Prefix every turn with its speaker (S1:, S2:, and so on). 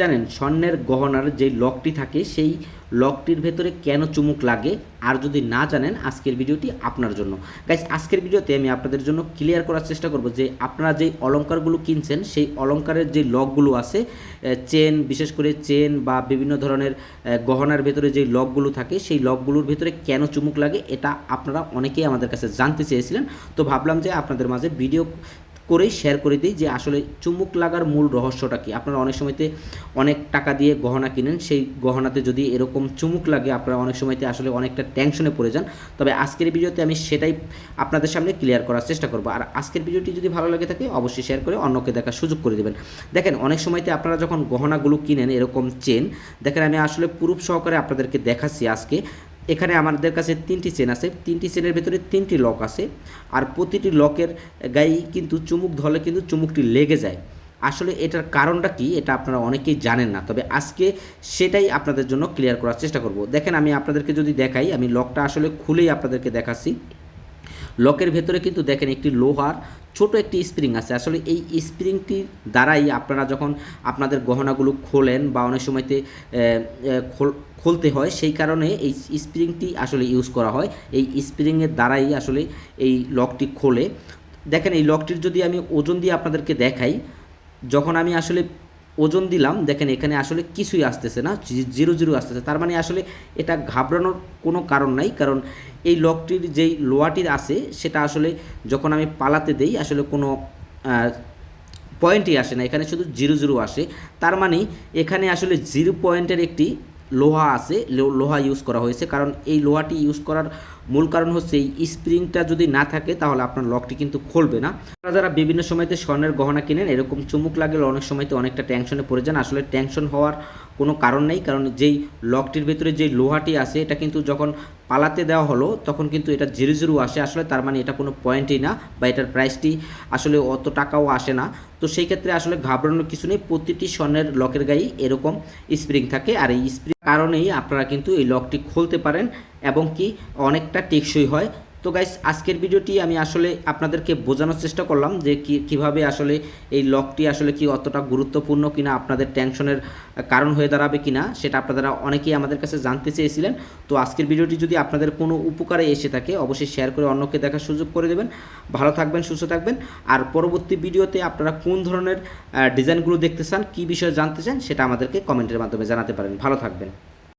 S1: জানেন, স্বর্ণের গহনার যে লকটি থাকে, সেই লকটির ভেতরে কেন চুমুক লাগে, আর যদি না জানেন, আজকের ভিডিওটি আপনার জন্য। গাইস আজকের ভিডিওতে আমি আপনাদের জন্য ক্লিয়ার করার চেষ্টা করব যে আপনারা যেই অলংকারগুলো কিনছেন, সেই অলংকারের যে লকগুলো আছে চেন বিশেষ করে চেন বা বিভিন্ন ধরনের গহনার ভেতরে যে লকগুলো থাকে, সেই লকগুলোর ভেতরে কেন চুমুক লাগে, এটা আপনারা অনেকেই আমাদের কাছে জানতে চেয়েছিলেন। তো ভাবলাম যে আপনাদের মাঝে ভিডিও করেই শেয়ার করে দিই যে আসলে চুমুক লাগার মূল রহস্যটা কি। আপনারা অনেক সময়তে অনেক টাকা দিয়ে গহনা কিনেন, সেই গহনাতে যদি এরকম চুমুক লাগে, আপনারা অনেক সময়তে আসলে অনেকটা টেনশনে পড়ে যান। তবে আজকের ভিডিওতে আমি সেটাই আপনাদের সামনে ক্লিয়ার করার চেষ্টা করব। আর আজকের ভিডিওটি যদি ভালো লাগে থাকে, অবশ্যই শেয়ার করে অন্যকে দেখার সুযোগ করে দেবেন। দেখেন, অনেক সময়তে আপনারা যখন গহনাগুলো কিনেন এরকম চেন দেখেন আমি আসলে প্রুফ সহকারে আপনাদেরকে দেখাচ্ছি আজকে। এখানে আমাদের কাছে তিনটি চেন আছে। তিনটি চেনের ভেতরে তিনটি লক আছে। আর প্রতিটি লকের গায়ে কিন্তু চুমুক ধরলে কিন্তু চুমুকটি লেগে যায়। আসলে এটার কারণটা কি? এটা আপনারা অনেকেই জানেন না। তবে আজকে সেটাই আপনাদের জন্য ক্লিয়ার করার চেষ্টা করব। দেখেন আমি আপনাদেরকে যদি দেখাই, আমি লকটা আসলে খুলেই আপনাদেরকে দেখাচ্ছি। লকের ভেতরে কিন্তু দেখেন একটি লোহার ছোট একটি স্প্রিং আছে। আসলে এই স্প্রিংটির দ্বারাই আপনারা যখন আপনাদের গহনাগুলো খোলেন বা অনেক সময়তে খুলতে হয়, সেই কারণে এই স্প্রিংটি আসলে ইউজ করা হয়। এই স্প্রিংয়ের দ্বারাই আসলে এই লকটি খোলে। দেখেন এই লকটির যদি আমি ওজন দিয়ে আপনাদেরকে দেখাই, যখন আমি আসলে ওজন দিলাম, দেখেন এখানে আসলে কিছুই আসতেছে না জিরো জিরো আসতেছে, তার মানে আসলে এটা ঘাবড়ানোর কোনো কারণ নাই, কারণ এই লকটির যেই লোয়াটির আছে, সেটা আসলে যখন আমি পালাতে দেই, আসলে কোনো পয়েন্টই আসে না, এখানে শুধু জিরো জিরো আসে, তার মানে এখানে আসলে জিরো পয়েন্টের একটি লোহা আছে লোহা ইউজ করা হয়েছে। কারণ এই লোহাটি ইউজ করার মূল কারণ হচ্ছে এই স্প্রিংটা যদি না থাকে, তাহলে আপনার লকটি কিন্তু খুলবে না। আপনারা যারা বিভিন্ন সময়তে স্বর্ণের গহনা কিনেন, এরকম চুমুক লাগলে অনেক সময়তে অনেকটা টেনশনে পড়ে যান। আসলে টেনশন হওয়ার কোনো কারণ নেই, কারণ যেই লকটির ভেতরে যেই লোহাটি আছে, এটা কিন্তু যখন পালাতে দেওয়া হলো, তখন কিন্তু এটা জিরো জিরো আসে। আসলে তার মানে এটা কোনো পয়েন্টই না বা এটার প্রাইসটি আসলে অত টাকাও আসে না। তো সেই ক্ষেত্রে আসলে ঘাবড়ানোর কিছু নেই। প্রতিটি স্বর্ণের লকের গায়ে এরকম স্প্রিং থাকে আর এই স্প্রিং কারণেই আপনারা কিন্তু এই লকটি খুলতে পারেন এবং কি অনেকটা টেকসই হয়। তো গাইস আজকের ভিডিওটি আমি আসলে আপনাদেরকে বোঝানোর চেষ্টা করলাম যে কি, কীভাবে আসলে এই লকটি আসলে কি অতটা গুরুত্বপূর্ণ কিনা, আপনাদের টেনশনের কারণ হয়ে দাঁড়াবে কিনা, সেটা আপনারা অনেকেই আমাদের কাছে জানতে চেয়েছিলেন। তো আজকের ভিডিওটি যদি আপনাদের কোনো উপকারে এসে থাকে, অবশ্যই শেয়ার করে অন্যকে দেখার সুযোগ করে দেবেন। ভালো থাকবেন, সুস্থ থাকবেন। আর পরবর্তী ভিডিওতে আপনারা কোন ধরনের ডিজাইনগুলো দেখতে চান, কী বিষয়ে জানতে চান, সেটা আমাদেরকে কমেন্টের মাধ্যমে জানাতে পারেন। ভালো থাকবেন।